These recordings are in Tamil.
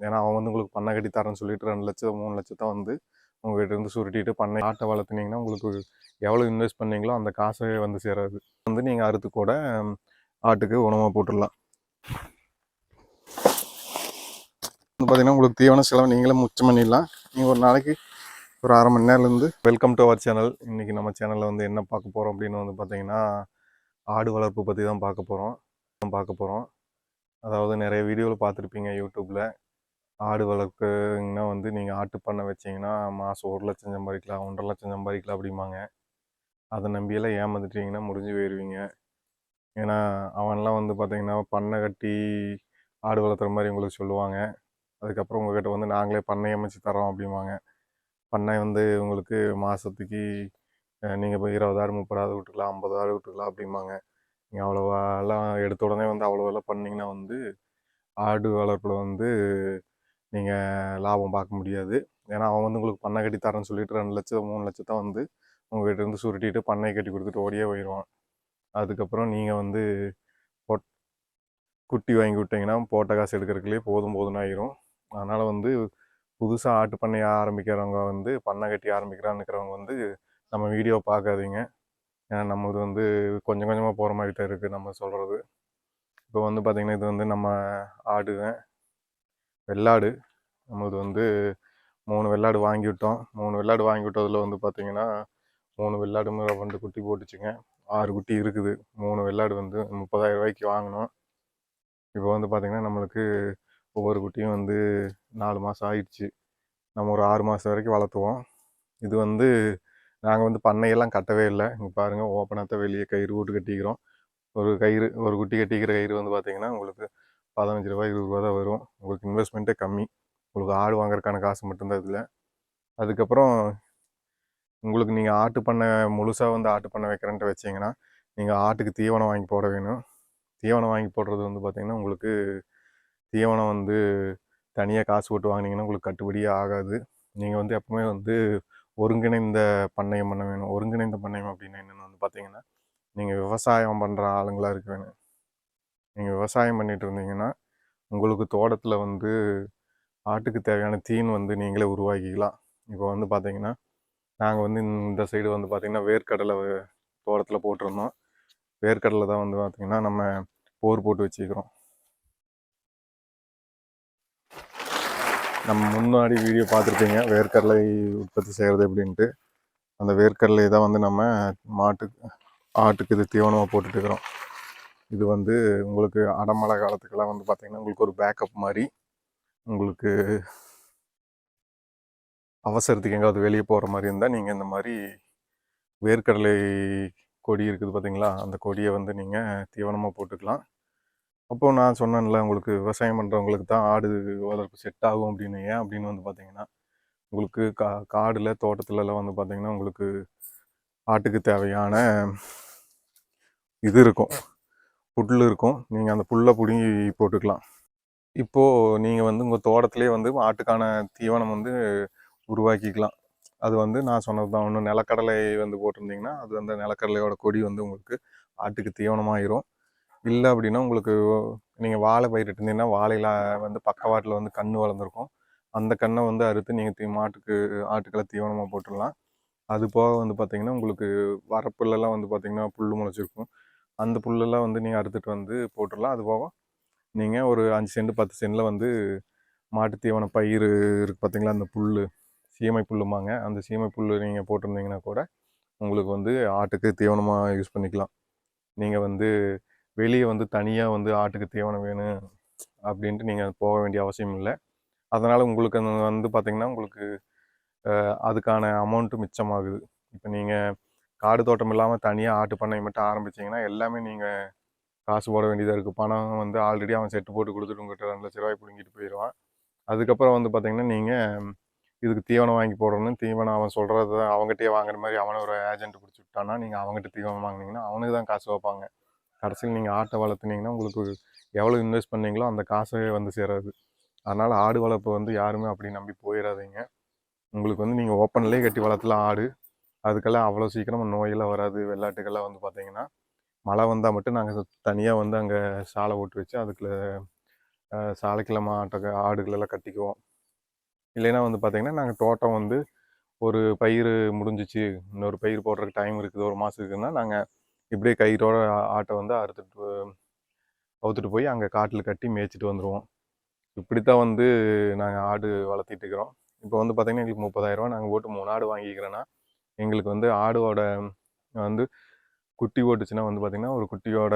ஏன்னா அவன் வந்து உங்களுக்கு பண்ணை கட்டி தரேன்னு சொல்லிட்டு ரெண்டு லட்சம் மூணு லட்சத்தை வந்து உங்ககிட்ட இருந்து சுருட்டிட்டு பண்ணை ஆட்டை வளர்த்துனீங்கன்னா உங்களுக்கு எவ்வளோ இன்வெஸ்ட் பண்ணீங்களோ அந்த காசே வந்து சேராது. வந்து நீங்கள் அறுத்து கூட ஆட்டுக்கு உணவாக போட்டுடலாம். வந்து பார்த்தீங்கன்னா உங்களுக்கு தீவன செலவு நீங்களே முச்சம் பண்ணிடலாம். நீங்கள் ஒரு நாளைக்கு ஒரு அரை மணி நேரம்லேருந்து வெல்கம் டு அவர் சேனல் இன்றைக்கி நம்ம சேனலில் வந்து என்ன பார்க்க போகிறோம் அப்படின்னு வந்து பார்த்தீங்கன்னா ஆடு வளர்ப்பு பற்றி தான் பார்க்க போகிறோம் பார்க்க போகிறோம் அதாவது நிறைய வீடியோவில் பார்த்துருப்பீங்க யூடியூப்பில் ஆடு வளர்க்குங்கன்னா வந்து நீங்கள் ஆட்டு பண்ணை வச்சீங்கன்னா மாதம் ஒரு லட்சம் சம்பாதிக்கலாம் ஒன்றரை லட்சம் சம்பாதிக்கலாம் அப்படிம்பாங்க. அதை நம்பியெல்லாம் ஏமாந்துட்டீங்கன்னா முடிஞ்சு போயிடுவீங்க ஏன்னா அவன்லாம் வந்து பார்த்திங்கன்னா பண்ணை கட்டி ஆடு வளர்த்துற மாதிரி உங்களுக்கு சொல்லுவாங்க. அதுக்கப்புறம் உங்கள்கிட்ட வந்து நாங்களே பண்ணை அமைச்சு தரோம் அப்படிம்பாங்க. பண்ணை வந்து உங்களுக்கு மாதத்துக்கு நீங்கள் இப்போ இருபதாயிரம் முப்பதாயிரம் விட்டுக்கலாம் ஐம்பதாயிரம் விட்டுக்கலாம் அப்படிம்பாங்க. நீங்கள் அவ்வளோவா எல்லாம் எடுத்த உடனே வந்து அவ்வளோவெல்லாம் பண்ணிங்கன்னா வந்து ஆடு வளர்ப்பில் வந்து நீங்கள் லாபம் பார்க்க முடியாது. ஏன்னா அவன் வந்து உங்களுக்கு பண்ணை கட்டி தரேன்னு சொல்லிட்டு ரெண்டு லட்சம் மூணு லட்சத்தை வந்து உங்ககிட்ட இருந்து சுருட்டிட்டு பண்ணை கட்டி கொடுத்துட்டு ஓடியே போயிடுவான் அதுக்கப்புறம் நீங்கள் வந்து பொட் குட்டி வாங்கி விட்டீங்கன்னா போட்ட காசு எடுக்கிறதுக்குள்ளே போதும் போதும்னு ஆயிரும். அதனால் வந்து புதுசாக ஆட்டு பண்ணை ஆரம்பிக்கிறவங்க வந்து பண்ணை கட்டி ஆரம்பிக்கிறான்னு இருக்கிறவங்க வந்து நம்ம வீடியோ பார்க்காதீங்க. ஏன்னா நம்ம இது வந்து கொஞ்சம் கொஞ்சமாக போகிற மாதிரி தான் இருக்குது நம்ம சொல்கிறது இப்போ வந்து பார்த்திங்கன்னா இது வந்து நம்ம ஆடுவேன் வெள்ளாடு. நம்மளது வந்து மூணு வெள்ளாடு வாங்கி விட்டோம் மூணு வெள்ளாடு வாங்கி விட்டதில் வந்து பார்த்திங்கன்னா மூணு வெள்ளாடுமே ரெண்டு குட்டி போட்டுச்சுங்க. ஆறு குட்டி இருக்குது. மூணு வெள்ளாடு வந்து முப்பதாயிரம் ரூபாய்க்கு வாங்கினோம். இப்போ வந்து பார்த்திங்கன்னா நம்மளுக்கு ஒவ்வொரு குட்டியும் வந்து நாலு மாதம் ஆயிடுச்சு. நம்ம ஒரு ஆறு மாதம் வரைக்கும் வளர்த்துவோம். இது வந்து நாங்கள் வந்து பண்ணையெல்லாம் கட்டவே இல்லை. இங்கே பாருங்கள் ஓப்பனாக தான் வெளியே கயிறு போட்டு கட்டிக்கிறோம். ஒரு கயிறு ஒரு குட்டி கட்டிக்கிற கயிறு வந்து பார்த்திங்கன்னா உங்களுக்கு பதினஞ்சு ரூபாய் இருபது ரூபா தான் வரும். உங்களுக்கு இன்வெஸ்ட்மெண்ட்டே கம்மி. உங்களுக்கு ஆடு வாங்குறதுக்கான காசு மட்டும்தான் இதில். அதுக்கப்புறம் உங்களுக்கு நீங்கள் ஆட்டு பண்ணை முழுசாக வந்து ஆட்டு பண்ணை வைக்கிறேன்ட்டு வச்சிங்கன்னா நீங்கள் ஆட்டுக்கு தீவனம் வாங்கி போட வேணும். தீவனம் வாங்கி போடுறது வந்து பார்த்திங்கன்னா உங்களுக்கு தீவனம் வந்து தனியாக காசு போட்டு வாங்கினீங்கன்னா உங்களுக்கு கட்டுப்படியே ஆகாது. நீங்கள் வந்து எப்பவுமே வந்து ஒருங்கிணைந்த பண்ணையம் பண்ண வேணும். ஒருங்கிணைந்த பண்ணையம் அப்படின்னு என்னென்னு வந்து பார்த்தீங்கன்னா நீங்கள் விவசாயம் பண்ணுற ஆளுங்களாக இருக்க வேணும். நீங்கள் விவசாயம் பண்ணிகிட்டு இருந்தீங்கன்னா உங்களுக்கு தோட்டத்தில் வந்து ஆட்டுக்கு தேவையான தீன் வந்து நீங்களே உருவாக்கிக்கலாம். இப்போ வந்து பார்த்தீங்கன்னா நாங்கள் வந்து இந்த சைடு வந்து பார்த்திங்கன்னா வேர்க்கடலை தோட்டத்தில் போட்டிருந்தோம். வேர்க்கடலை தான் வந்து பார்த்திங்கன்னா நம்ம போர் போட்டு வச்சுக்கிறோம் நம்ம முன்னாடி வீடியோ பார்த்துருப்பீங்க வேர்க்கடலை உற்பத்தி செய்கிறது எப்படின்ட்டு. அந்த வேர்க்கடலை தான் வந்து நம்ம மாட்டுக்கு ஆட்டுக்கு இது தீவனமாக போட்டுட்டுருக்குறோம் இது வந்து உங்களுக்கு அடமழை காலத்துக்கெல்லாம் வந்து பார்த்திங்கன்னா உங்களுக்கு ஒரு பேக்கப் மாதிரி உங்களுக்கு அவசரத்துக்கு எங்காவது வெளியே போகிற மாதிரி இருந்தால் நீங்கள் இந்த மாதிரி வேர்க்கடலை கொடி இருக்குது பார்த்தீங்களா அந்த கொடியை வந்து நீங்கள் தீவனமாக போட்டுக்கலாம். அப்போது நான் சொன்னேன்ல உங்களுக்கு விவசாயம் பண்ணுறவங்களுக்கு தான் ஆடு வளர்ப்பு செட் ஆகும் அப்படின்னு. ஏன் அப்படின்னு வந்து பார்த்தீங்கன்னா உங்களுக்கு கா காடில் தோட்டத்துலலாம் வந்து பார்த்தீங்கன்னா உங்களுக்கு ஆட்டுக்கு தேவையான இது இருக்கும். புல் இருக்கும். நீங்கள் அந்த புல்லை பிடுங்கி போட்டுக்கலாம். இப்போது நீங்கள் வந்து உங்கள் தோட்டத்திலே வந்து ஆட்டுக்கான தீவனம் வந்து உருவாக்கிக்கலாம். அது வந்து நான் சொன்னது தான். ஒன்று நிலக்கடலை வந்து போட்டிருந்தீங்கன்னா அது அந்த நிலக்கடலையோட கொடி வந்து உங்களுக்கு ஆட்டுக்கு தீவனமாயிரும். இல்லை அப்படின்னா உங்களுக்கு நீங்கள் வாழை பயிரிட்டு இருந்தீங்கன்னா வாழையில் வந்து பக்கவாட்டில் வந்து கன்று வளர்ந்துருக்கும். அந்த கன்றை வந்து அறுத்து நீங்கள் தீ மாட்டுக்கு ஆட்டுக்களை தீவனமாக போட்டுடலாம். அது போக வந்து பார்த்திங்கன்னா உங்களுக்கு வரப்புலலாம் வந்து பார்த்திங்கன்னா புல் முளைச்சிருக்கும். அந்த புல்லெல்லாம் வந்து நீங்கள் அறுத்துட்டு வந்து போட்டுடலாம். அது போக நீங்கள் ஒரு அஞ்சு சென்ட் பத்து சென்டில் வந்து மாட்டு தீவன பயிர் இருக்குது பார்த்தீங்களா அந்த புல் சீமை புல்லுமாங்க அந்த சீமை புல் நீங்கள் போட்டிருந்தீங்கன்னா கூட உங்களுக்கு வந்து ஆட்டுக்கு தீவனமாக யூஸ் பண்ணிக்கலாம். நீங்கள் வந்து வெளியே வந்து தனியாக வந்து ஆட்டுக்கு தீவனம் வேணும் அப்படின்ட்டு நீங்கள் போக வேண்டிய அவசியம் இல்லை. அதனால் உங்களுக்கு அந்த வந்து பார்த்திங்கன்னா உங்களுக்கு அதுக்கான அமௌண்ட்டு மிச்சமாகுது. இப்போ நீங்கள் காடு தோட்டம் இல்லாமல் தனியாக ஆட்டு பண்ணை மட்டும் ஆரம்பிச்சிங்கன்னா எல்லாமே நீங்கள் காசு போட வேண்டியதாக இருக்குது பணம் வந்து ஆல்ரெடி அவன் செட்டு போட்டு கொடுத்துட்டு உங்கள்கிட்ட ரெண்டு லட்ச ரூபாய் பிடுங்கிட்டு போயிடுவான் அதுக்கப்புறம் வந்து பார்த்திங்கன்னா நீங்கள் இதுக்கு தீவனம் வாங்கி போடணும்னு தீவனம் அவன் சொல்கிறத அவங்ககிட்டயே வாங்குற மாதிரி அவனை ஒரு ஏஜென்ட் பிடிச்சி விட்டானா நீங்கள் அவங்ககிட்ட தீவனம் வாங்குனீங்கன்னா அவனுக்கு தான் காசு வைப்பாங்க. கடைசியில் நீங்கள் ஆட்டை வளர்த்துனீங்கன்னா உங்களுக்கு எவ்வளோ இன்வெஸ்ட் பண்ணீங்களோ அந்த காசே வந்து சேராது. அதனால் ஆடு வளர்ப்பு வந்து யாருமே அப்படி நம்பி போயிடாதீங்க உங்களுக்கு வந்து நீங்கள் ஓப்பன்லேயே கட்டி வளர்த்தலாம் ஆடு. அதுக்கெல்லாம் அவ்வளோ சீக்கிரமாக நோயெல்லாம் வராது. வெள்ளாட்டுக்கெல்லாம் வந்து பார்த்தீங்கன்னா மழை வந்தால் மட்டும் நாங்கள் தனியாக வந்து அங்கே சாலை ஓட்டு வச்சு அதுக்குள்ள அஹ், சாலைக்கிழமை ஆடுகளெல்லாம் கட்டிக்குவோம். இல்லைன்னா வந்து பார்த்திங்கன்னா நாங்கள் தோட்டம் வந்து ஒரு பயிர் முடிஞ்சிச்சு இன்னொரு பயிர் போடுறதுக்கு டைம் இருக்குது ஒரு மாதம் இருக்குதுன்னா நாங்கள் இப்படியே கயிறோட ஆட்டை வந்து அறுத்துட்டு அவுத்துட்டு போய் அங்கே காட்டில் கட்டி மேய்ச்சிட்டு வந்துடுவோம் இப்படி தான் வந்து நாங்கள் ஆடு வளர்த்திட்டு இருக்கிறோம். இப்போ வந்து பார்த்திங்கன்னா எங்களுக்கு முப்பதாயிரரூவா நாங்கள் போட்டு மூணு ஆடு வாங்கிக்கிறோன்னா எங்களுக்கு வந்து ஆடோட வந்து குட்டி ஓட்டுச்சுன்னா வந்து பார்த்திங்கன்னா ஒரு குட்டியோட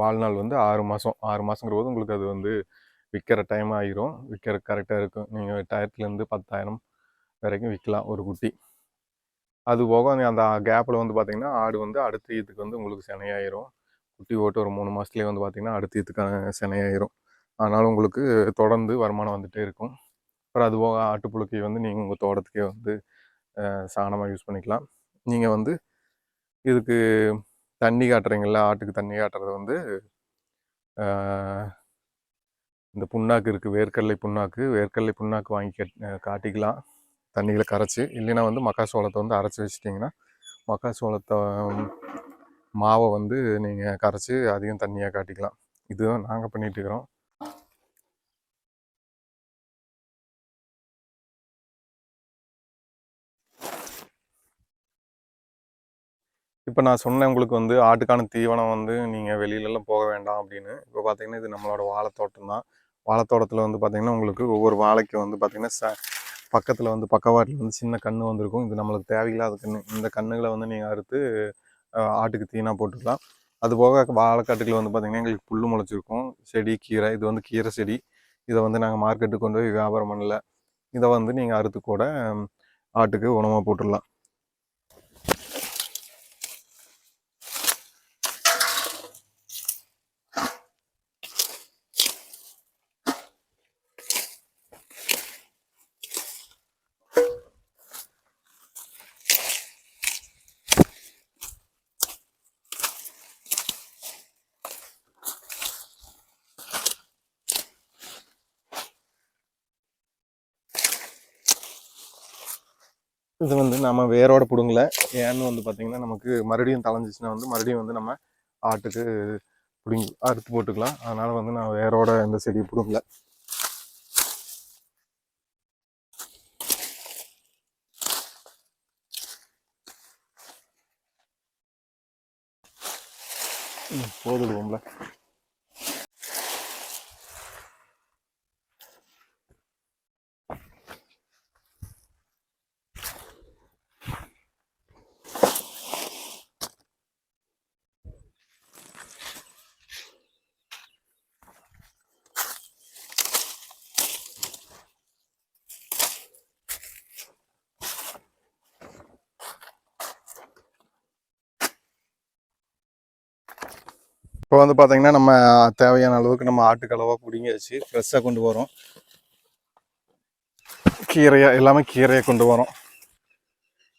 வாழ்நாள் வந்து ஆறு மாதம் ஆறு மாதங்கிற போது உங்களுக்கு அது வந்து விற்கிற டைம் ஆகிரும் விற்கிற கரெக்டாக இருக்கும். நீங்கள் எட்டாயிரத்துலேருந்து பத்தாயிரம் வரைக்கும் விற்கலாம் ஒரு குட்டி. அது போக அந்த கேப்பில் வந்து பார்த்திங்கன்னா ஆடு வந்து அடுத்த ஈத்துக்கு வந்து உங்களுக்கு சினையாயிரும். குட்டி ஓட்டு ஒரு மூணு மாதத்துலேயே வந்து பார்த்திங்கன்னா அடுத்த இதுக்கான சினையாயிரும். அதனால் உங்களுக்கு தொடர்ந்து வருமானம் வந்துகிட்டே இருக்கும். அப்புறம் அது போக ஆட்டுப்புழுக்கை வந்து நீங்கள் உங்கள் தோட்டத்துக்கே வந்து சாணமாக யூஸ் பண்ணிக்கலாம். நீங்கள் வந்து இதுக்கு தண்ணி காட்டுறீங்களா ஆட்டுக்கு தண்ணி காட்டுறது வந்து இந்த புண்ணாக்கு இருக்குது வேர்க்கடலை புண்ணாக்கு வேர்க்கடலை புண்ணாக்கு வாங்கி காட்டிக்கலாம். தண்ணியில் கரைச்சி இல்லைன்னா வந்து மக்காசோளத்தை வந்து அரைச்சி வச்சிட்டிங்கன்னா மக்காசோளத்தை மாவை வந்து நீங்கள் கரைச்சி அதிகம் தண்ணியாக காட்டிக்கலாம். இதுதான் நாங்கள் பண்ணிட்டு இப்போ நான் சொன்னேன் உங்களுக்கு வந்து ஆட்டுக்கான தீவனம் வந்து நீங்கள் வெளியிலலாம் போக வேண்டாம் அப்படின்னு. இப்போ பார்த்தீங்கன்னா இது நம்மளோட வாழைத்தோட்டம் தான். வாழைத்தோட்டத்தில் வந்து பார்த்திங்கன்னா உங்களுக்கு ஒவ்வொரு வாழைக்கு வந்து பார்த்திங்கன்னா ச பக்கத்தில் வந்து பக்கவாட்டில் வந்து சின்ன கன்று வந்திருக்கும். இது நம்மளுக்கு தேவையில்லாத கன்று இந்த கன்றுகளை வந்து நீங்கள் அறுத்து ஆட்டுக்கு தீனாக போட்டுக்கலாம். அது போக வாழைக்காட்டுகள் வந்து பார்த்திங்கன்னா எங்களுக்கு புல் முளைச்சிருக்கும். செடி கீரை இது வந்து கீரை செடி. இதை வந்து நாங்கள் மார்க்கெட்டுக்கு கொண்டு போய் வியாபாரம் பண்ணல. இதை வந்து நீங்கள் அறுத்து கூட ஆட்டுக்கு உணவாக போட்டுடலாம். இது வந்து நம்ம வேரோட பிடுங்கல. ஏன்னு வந்து பார்த்தீங்கன்னா நமக்கு மறுபடியும் தலைஞ்சிச்சுன்னா வந்து மறுபடியும் வந்து நம்ம ஆட்டுக்கு பிடுங்கி அறுத்து போட்டுக்கலாம். அதனால் வந்து நான் வேரோட இந்த செடியை பிடுங்கல. போதுடுவோம்ல இப்போ வந்து பார்த்தீங்கன்னா நம்ம தேவையான அளவுக்கு நம்ம ஆட்டுக்களவாக பிடிங்கியாச்சு ஃப்ரெஷ்ஷாக கொண்டு வரோம். கீரையாக எல்லாமே கீரையை கொண்டு வரோம்.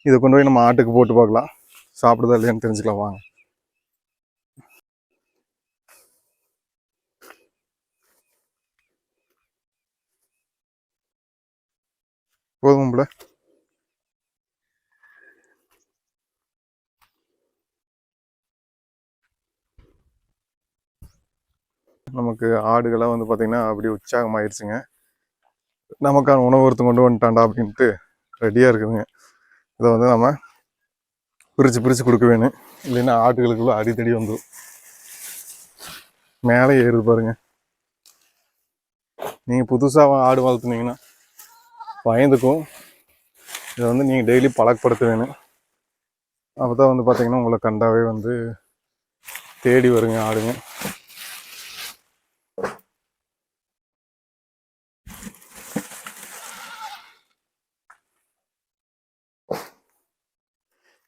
இதை கொண்டு போய் நம்ம ஆட்டுக்கு போட்டு பார்க்கலாம். சாப்பிடுதா இல்லையான்னு தெரிஞ்சுக்கலாம் வாங்க. போதும்ல நமக்கு ஆடுகளாக வந்து பார்த்திங்கன்னா அப்படியே உற்சாகமாயிருச்சுங்க. நமக்கான உணவு ஒருத்தம் கொண்டு வந்துட்டாண்டா அப்படின்ட்டு ரெடியாக இருக்குதுங்க. இதை வந்து நம்ம பிரித்து பிரித்து கொடுக்க வேணும். இல்லைன்னா ஆட்டுகளுக்குள்ள அடித்தடி வந்துடும் மேலே ஏறுது பாருங்க. நீங்கள் புதுசாக ஆடு வளர்த்துனீங்கன்னா பயந்துக்கும். இதை வந்து நீங்கள் டெய்லி பழக்கப்படுத்த வேணும். அப்போ தான் வந்து பார்த்தீங்கன்னா உங்களை கண்டாவே வந்து தேடி வருங்க ஆடுங்க.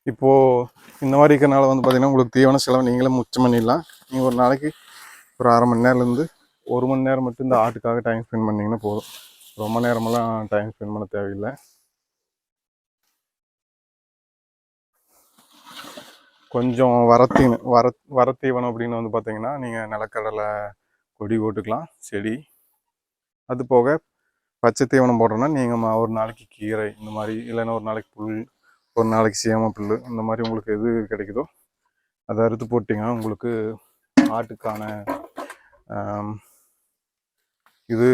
இப்போது இந்த மாதிரி இருக்கிறனால வந்து பார்த்திங்கன்னா உங்களுக்கு தீவன செலவு நீங்களே மிச்சம் பண்ணிடலாம். நீங்கள் ஒரு நாளைக்கு ஒரு அரை மணி நேரம்லேருந்து ஒரு மணி நேரம் மட்டும் இந்த ஆட்டுக்காக டைம் ஸ்பெண்ட் பண்ணிங்கன்னா போதும். ரொம்ப நேரமெல்லாம் டைம் ஸ்பெண்ட் பண்ண தேவையில்லை. கொஞ்சம் வரத்தீன் வர வரத்தீவனம் அப்படின்னு வந்து பார்த்தீங்கன்னா நீங்கள் நிலக்கடலை கொடி போட்டுக்கலாம் செடி. அது போக பச்சை தீவனம் போடுறோன்னா நீங்கள் ஒரு நாளைக்கு கீரை இந்த மாதிரி இல்லைன்னா ஒரு நாளைக்கு புல் ஒரு நாளைக்கு சேம புல்லு இந்த மாதிரி உங்களுக்கு எது கிடைக்குதோ அதை அறுத்து போட்டிங்கன்னா உங்களுக்கு ஆட்டுக்கான இது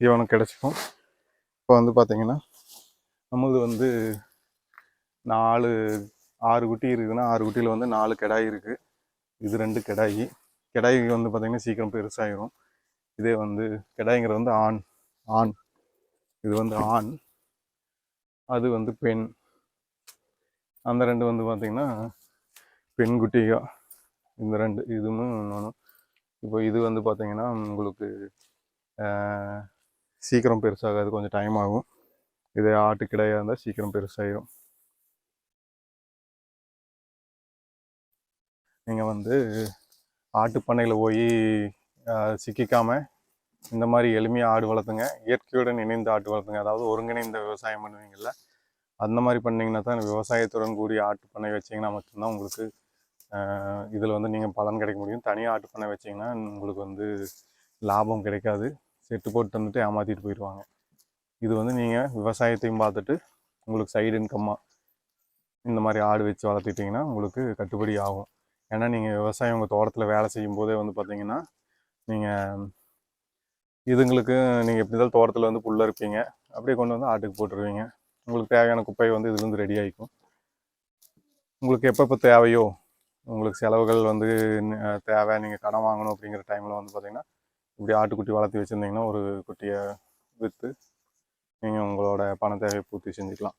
தீவனம் கிடச்சிக்கும். இப்போ வந்து பார்த்தீங்கன்னா நமது வந்து நாலு ஆறு குட்டி இருக்குதுன்னா ஆறு குட்டியில் வந்து நாலு கிடாய் இருக்குது இது ரெண்டு கிடாய். கிடாய் வந்து பார்த்திங்கன்னா சீக்கிரம் பெருசாகிடும் இதே வந்து கிடாய்ங்கிறது வந்து ஆண் ஆண். இது வந்து ஆண். அது வந்து பெண். அந்த ரெண்டு வந்து பார்த்திங்கன்னா பெண்குட்டிகா இந்த ரெண்டு இதுவும் இன்னொன்று இப்போ இது வந்து பார்த்திங்கன்னா உங்களுக்கு சீக்கிரம் பெருசாகாது கொஞ்சம் டைம் ஆகும். இதே ஆட்டு கிடையாக இருந்தால் சீக்கிரம் பெருசாகிடும் நீங்கள் வந்து ஆட்டு பண்ணையில் போய் சிக்கிக்காமல் இந்த மாதிரி எளிமையாக ஆடு வளர்த்துங்க. இயற்கையுடன் இணைந்து ஆட்டு வளர்த்துங்க. அதாவது ஒருங்கிணைந்த விவசாயம் பண்ணுவீங்கள்ல அந்த மாதிரி பண்ணிங்கன்னா தான் விவசாயத்துடன் கூடிய ஆட்டு பண்ணை வச்சீங்கன்னா மட்டும்தான் உங்களுக்கு இதில் வந்து நீங்கள் பலன் கிடைக்க முடியும். தனியாக ஆட்டு பண்ணை வச்சீங்கன்னா உங்களுக்கு வந்து லாபம் கிடைக்காது. செட்டு போட்டு வந்துட்டு ஏமாற்றிட்டு போயிடுவாங்க. இது வந்து நீங்கள் விவசாயத்தையும் பார்த்துட்டு உங்களுக்கு சைடு இன்கம்மாக இந்த மாதிரி ஆடு வச்சு வளர்த்துட்டிங்கன்னா உங்களுக்கு கட்டுப்படி ஆகும். ஏன்னா நீங்கள் விவசாயம் உங்கள் தோட்டத்தில் வேலை செய்யும் போதே வந்து பார்த்தீங்கன்னா நீங்கள் இதுங்களுக்கு நீங்கள் எப்படி இருந்தாலும் தோட்டத்தில் வந்து புல்ல இருப்பீங்க அப்படியே கொண்டு வந்து ஆட்டுக்கு போட்டுருவீங்க. உங்களுக்கு தேவையான குப்பை வந்து இதுலேருந்து ரெடி ஆகிக்கும் உங்களுக்கு எப்பப்போ தேவையோ உங்களுக்கு செலவுகள் வந்து தேவை நீங்கள் கடன் வாங்கணும் அப்படிங்கிற டைமில் வந்து பார்த்தீங்கன்னா இப்படி ஆட்டுக்குட்டி வளர்த்து வச்சுருந்தீங்கன்னா ஒரு குட்டியை விற்று நீங்கள் உங்களோட பண தேவையை பூர்த்தி செஞ்சுக்கலாம்.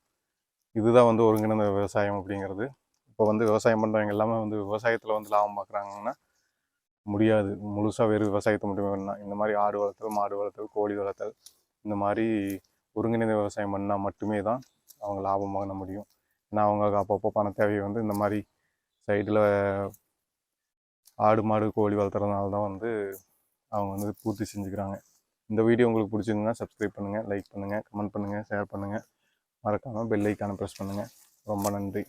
இதுதான் வந்து ஒருங்கிணைந்த விவசாயம் அப்படிங்கிறது. இப்போ வந்து விவசாயம் பண்ணுறவங்க எல்லாமே வந்து விவசாயத்தில் வந்து லாபம் பார்க்குறாங்கன்னா முடியாது. முழுசாக வெறும் விவசாயத்தை மட்டுமே பண்ணலாம். இந்த மாதிரி ஆடு வளர்த்தல் மாடு வளர்த்தல் கோழி வளர்த்தல் இந்த மாதிரி ஒருங்கிணைந்த விவசாயம் பண்ணால் மட்டுமே தான் அவங்க லாபம் பண்ண முடியும். ஏன்னா அவங்க அப்பப்போ பண தேவையை வந்து இந்த மாதிரி சைடில் ஆடு மாடு கோழி வளர்த்துறதுனால தான் வந்து அவங்க வந்து பூர்த்தி செஞ்சுக்கிறாங்க. இந்த வீடியோ உங்களுக்கு பிடிச்சிருந்தா சப்ஸ்கிரைப் பண்ணுங்கள் லைக் பண்ணுங்கள் கமெண்ட் பண்ணுங்கள் ஷேர் பண்ணுங்கள் மறக்காமல் பெல் ஐக்கானை ப்ரெஸ் பண்ணுங்கள் ரொம்ப நன்றி.